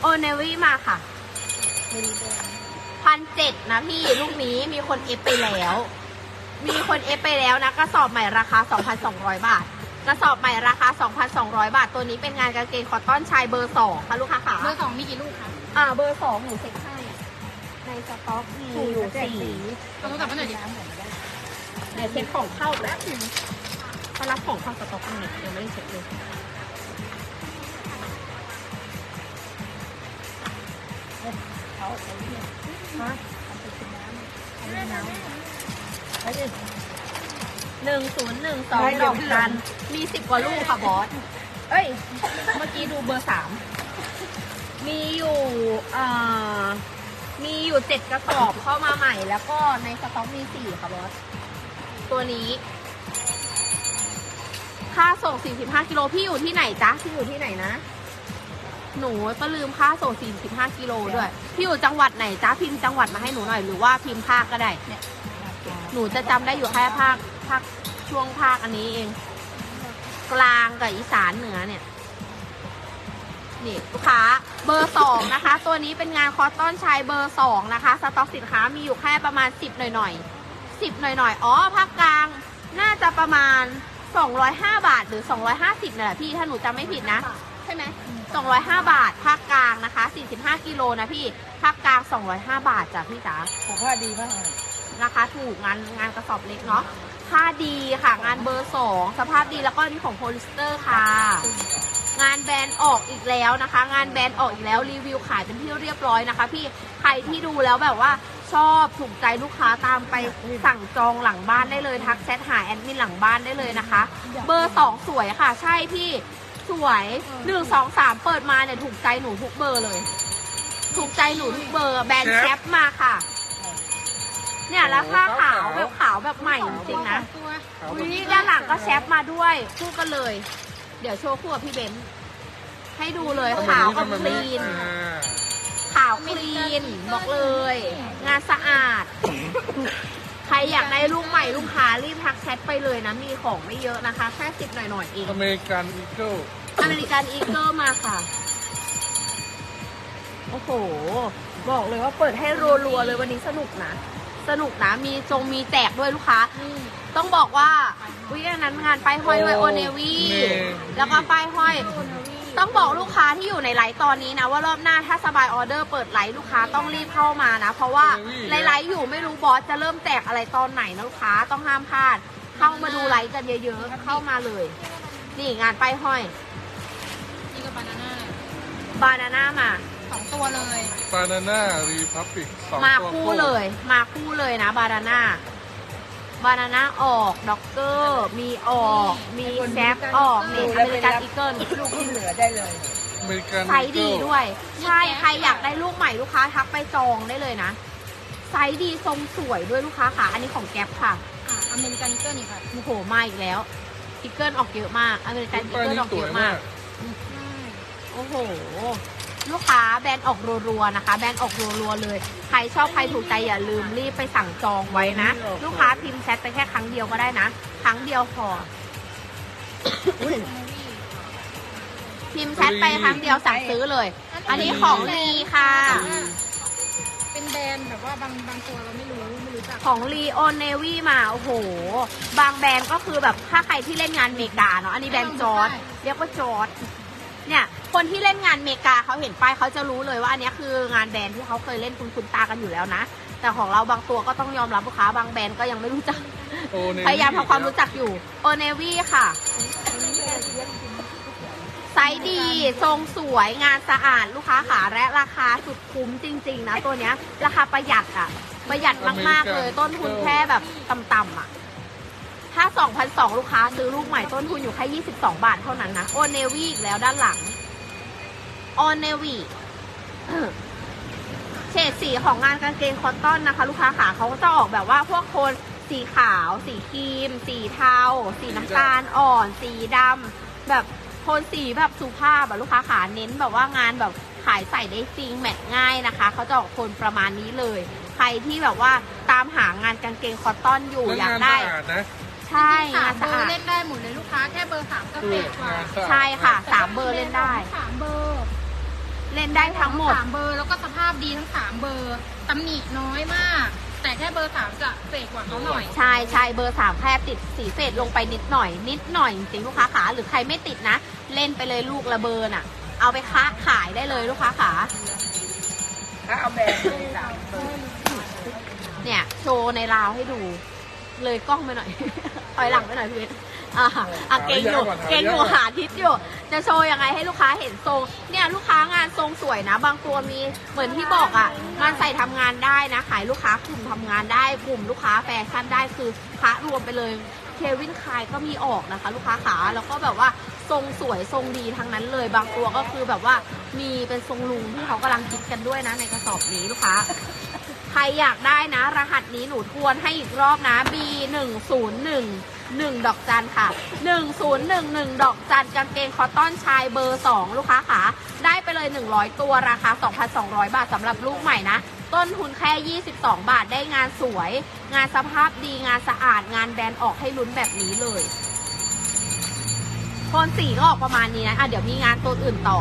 โอเนวี่มาค่ะ พันเจ็ดนะพี่ลูกนี้มีคนเอฟไปแล้ว มีคนเอฟไปแล้วนะกระสอบใหม่ราคา 2,200 บาท กระสอบใหม่ราคา 2,200 บาท ตัวนี้เป็นงานกางเกงคอตตอนชายเบอร์สองค่ะลูกค้าขาเบอร์สองมีกี่ลูกคะอ่าเบอร์สองหนูเซ็ตให้ในสต็อกมีอยู่สี่เอาโทรศัพท์มาหน่อยดิเดี๋ยวเช็คของเข้าแล้วนึงเขารับของเข้าสต็อกอันไหนยังไม่ได้เช็คเลย หนึ่งศูนย์หนึ่งสองดอกจัน มีสิบกว่าลูกค่ะบอส เอ้ย เมื่อกี้ดูเบอร์สาม มีอยู่เอ่อมีอยู่เจ็ดกระสอบเข้ามาใหม่ แล้วก็ในสต็อกมีสี่ค่ะบอส ตัวนี้ ค่าส่ง 45กิโลพี่อยู่ที่ไหนจ๊ะพี่อยู่ที่ไหนนะ หนูก็ลืมค่าส่ง 45 กิโลด้วย พี่อยู่จังหวัดไหนจ๊ะพิมพ์จังหวัดมาให้หนูหน่อย หรือว่าพิมพ์ภาคก็ได้หนูจะจำได้อยู่แค่ภาคภาคช่วงภาคอันนี้เอง กลางกับอีสานเหนือเนี่ย นี่ลูกค้าเบอร์สองนะคะ ตัวนี้เป็นงานคอตตอนชายเบอร์สองนะคะ สต็อกสินค้ามีอยู่แค่ประมาณสิบหน่อยๆสิบหน่อยๆอ๋อภาคกลางน่าจะประมาณ 205 บาทหรือ 250นี่นแหละพี่ถ้าหนูจำไม่ผิดนะ ใช่ไหม 205 บาท ภาคกลางนะคะ 45 กิโลนะพี่ ภาคกลาง 205 บาทจ้ะพี่จ๋าของผ้าดีมากเลยราคาถูกงานงานกระสอบเล็กเนาะ ผ้าดีค่ะ งานเบอร์สองสภาพดีแล้วก็นี่ของโพลิสเตอร์ค่ะ งานแบรนด์ออกอีกแล้วนะคะ งานแบรนด์ออกอีกแล้วรีวิวขายเป็นที่เรียบร้อยนะคะ พี่ ใครที่ดูแล้วแบบว่าชอบถูกใจลูกค้าตามไปสั่งจองหลังบ้านได้เลยทักแชทหาแอดมินหลังบ้านได้เลยนะคะ เบอร์สองสวยค่ะ ใช่พี่ สวยหนึ่งสองสามเปิดมาเนี่ยถูกใจหนูทุกเบอร์เลย ถูกใจหนูทุกเบอร์ แบรนด์แคปมาค่ะ เนี่ยแล้วผ้าขาวแบบขาวแบบใหม่จริงๆนะตัวอุ้ยด้านหลังก็แชปมาด้วยคู่กันเลย เดี๋ยวโชว์คู่กับพี่เบนซ์ให้ดูเลยขาวกับคลีนขาวคลีนบอกเลย งานสะอาด ใครอยากได้ลูกใหม่ลูกค้ารีบทักแชทไปเลยนะ มีของไม่เยอะนะคะ แค่สิบหน่อยๆเองอเมริกันอีเกิล อเมริกันอีเกิลมาค่ะ โอ้โห บอกเลยว่าเปิดให้รัวๆเลยวันนี้สนุกนะ สนุกนะ มีจงมีแจกด้วยลูกค้า ต้องบอกว่าวิอันนั้นงานป้ายห้อยด้วยโอเนวีแล้วก็ป้ายห้อย ต้องบอกลูกค้าที่อยู่ในไลฟ์ตอนนี้นะ ว่ารอบหน้าถ้าสบายออเดอร์เปิดไลฟ์ลูกค้าต้องรีบเข้ามานะ เพราะว่าไลฟ์อยู่ไม่รู้บอสจะเริ่มแจกอะไรตอนไหนนะลูกค้าต้องห้ามพลาด เข้ามาดูไลฟ์กันเยอะๆเข้ามาเลย นี่งานป้ายห้อย นี่ก็บานาน่าบานาน่ามาสองตัวเลยบานาน่ารีพับบิกสองมาตัวคู่เลย มาคู่เลยนะบานาน่าบานาน่าออกด็อกเกอร์ มีออก มีแซฟออกนี่อเมริกันอีเกิลลูกที่เหลือได้เลยอเมริกันไซส์ดีด้วย ใช่ใครอยากได้ลูกใหม่ลูกค้าทักไปจองได้เลยนะไซส์ดีทรงสวยด้วยลูกค้าค่ะ อันนี้ของแก๊ปค่ะอะอเมริกันอีเกิลนี่ค่ะโอ้โหมาอีกแล้วอีเกิลออกเยอะมากอเมริกันอีป้ายเกิลนี่ออกสเยวยอะมามากก โอ้โห ลูกค้าแบรนด์ออกรัวๆนะคะ แบรนด์ออกรัวๆเลย ใครชอบใครถูกใจอย่าลืมรีบไปสั่งจองไว้นะ ลูกค้าพิมพ์แชทไปแค่ครั้งเดียวก็ได้นะ ครั้งเดียวพอพิมพ์แชทไปครั้งเดียวสั่งซื้อเลย อันนี้ของลีค่ะ เป็นแบรนด์แบบว่าบางบางตัวเราไม่รู้ไม่รู้จักของลีโอเนวีมา โอ้โห บางแบรนด์ก็คือแบบถ้าใครที่เล่นงานเมกาเนาะ อันนี้แบรนด์จอร์ดเรียกว่าจอร์ดเนี่ย คนที่เล่นงานเมกาเขาเห็นป้ายเขาจะรู้เลยว่าอันเนี้ยคืองานแบรนด์ที่เขาเคยเล่นคุณคุณตากันอยู่แล้วนะ แต่ของเราบางตัวก็ต้องยอมรับลูกค้าบางแบรนด์ก็ยังไม่รู้จัก โอเนพยายามทำความรู้จักอยู่โอเนวีค่ะ ไซส์ดี ทรงสวยงานสะอาดลูกค้าขาและราคาสุดคุ้มจริง ๆ นะ ตัวเนี้ย ราคาประหยัดอะประหยัดมากๆเลยต้นทุนแค่แบบต่ำๆอะถ้า 2,200 ลูกค้าซื้อลูกใหม่ต้นทุนอยู่แค่ 22 บาทเท่านั้นนะ โอเนวีอีกแล้วด้านหลัง โอเนวีเฉดสีของงานกางเกงคอตตอนนะคะ ลูกค้าขาเขาก็จะออกแบบว่าพวกโทนสีขาว สีครีม สีเทา สีน้ำตาลอ่อน สีดำแบบโทนสีแบบสุภาพแบบลูกค้าขาเน้นแบบว่างานแบบขายใส่ได้จริงแมทง่ายนะคะเขาจะออกโทนประมาณนี้เลย ใครที่แบบว่าตามหางานกางเกงคอตตอนอยู่อยากได้สะอาดนะใช่สางามนเบสะออาร์ดเล่นได้หมดเลยลูกค้าแค่เบอร์สามก็เสร็จกว่าใช่ค่ะสามเบอร์เล่นได้สามเบอร์ เล่นได้ทั้งหมด สามเบอร์แล้วก็สภาพดีทั้งสามเบอร์ตำหนิน้อยมาก แต่แค่เบอร์สามจะเฟกกว่าเขาหน่อย ใช่ใช่เบอร์สามแค่ติดสีเศษลงไปนิดหน่อย นิดหน่อยจริงๆลูกค้าขาหรือใครไม่ติดนะ เล่นไปเลยลูกละเบอร์น่ะ เอาไปค้าขายได้เลยลูกค้าขาถ้าเอาแบบนี้สามเบอร์เนี่ย โชว์ในราวให้ดู เลยกล้องไปหน่อยถอยหลังไปหน่อยพี่เวท อ่าอะเก่งอยู่เก่งอยู่หาทิศอยู่ จะโชว์ยังไงให้ลูกค้าเห็นทรง เนี่ยลูกค้างานทรงสวยนะ บางตัวมีเหมือนที่บอกอะ่ะงานใส่ทำงานได้นะ ขายลูกค้ากลุ่มทำงานได้ กลุ่มลูกค้าแฟชั่นได้คือค้ารวมไปเลยเควินคายก็มีออกนะคะ ลูกค้าขาแล้วก็แบบว่าทรงสวยทรงดีทั้งนั้นเลย บางตัวก็คือแบบว่ามีเป็นทรงลุงที่เขากำลังคิดกันด้วยนะในกระสอบนี้ลูกค้าใครอยากได้นะ รหัสนี้หนูทวนให้อีกรอบนะ B 1 0 1 1 ดอกจันค่ะ 1011 ดอกจันกางเกงคอตตอนชายเบอร์ 2 ลูกค้าขาได้ไปเลย 100 ตัวราคา 2,200 บาทสำหรับลูกใหม่นะ ต้นทุนแค่ 22 บาทได้งานสวย งานสภาพดีงานสะอาดงานแบรนด์ออกให้ลุ้นแบบนี้เลยโทนสีก็ออกประมาณนี้นะอะเดี๋ยวมีงานตัวอื่นต่อ